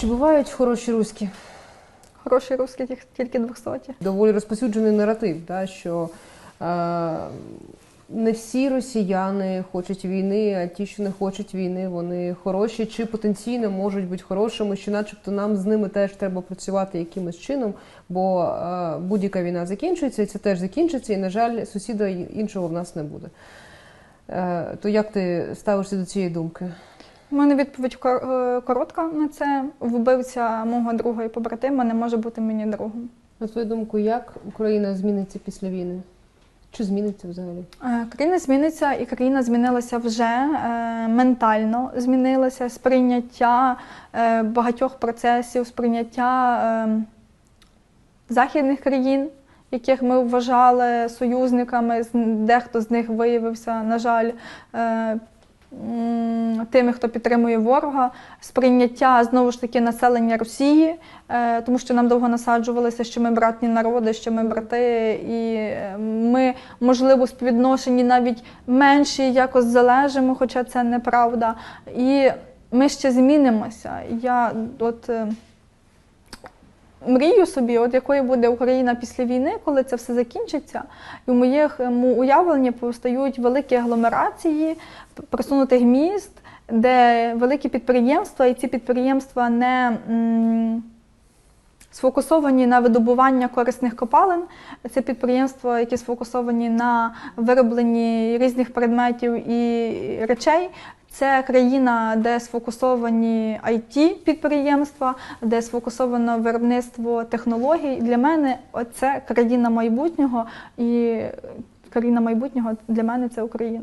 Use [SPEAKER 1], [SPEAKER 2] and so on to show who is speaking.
[SPEAKER 1] Чи бувають хороші руські?
[SPEAKER 2] Хороші русські тільки- тільки 200.
[SPEAKER 1] Доволі розповсюджений наратив, да, що е, не всі росіяни хочуть війни, а ті, що не хочуть війни, вони хороші чи потенційно можуть бути хорошими, що начебто нам з ними теж треба працювати якимось чином, бо е, будь-яка війна закінчується, і це теж закінчиться, і, на жаль, сусіда іншого в нас не буде. Е, то як ти ставишся до цієї думки?
[SPEAKER 2] У мене відповідь е, коротка на це. Вбивця мого друга і побратима не може бути мені другом.
[SPEAKER 1] На твою думку, як Україна зміниться після війни? Чи зміниться взагалі?
[SPEAKER 2] Е, Країна зміниться, і країна змінилася вже е, ментально, змінилася сприйняття багатьох процесів, сприйняття західних країн, яких ми вважали союзниками. Дехто з них виявився, на жаль, тими, хто підтримує ворога, сприйняття знову ж таки населення Росії, е, тому що нам довго насаджувалися, що ми братні народи, що ми брати, і е, ми, можливо, співвідношені навіть менші якось залежимо, хоча це неправда. І ми ще змінимося. Я от. Е, Мрію собі, от якою буде Україна після війни, коли це все закінчиться, і в моєму уявленні постають великі агломерації просунутих міст, де великі підприємства, і ці підприємства не м, сфокусовані на видобування корисних копалин. Це підприємства, які сфокусовані на виробленні різних предметів і речей. Це країна, де сфокусовані it підприємства, де сфокусовано виробництво технологій. Для мене це країна майбутнього, і країна майбутнього для мене це Україна.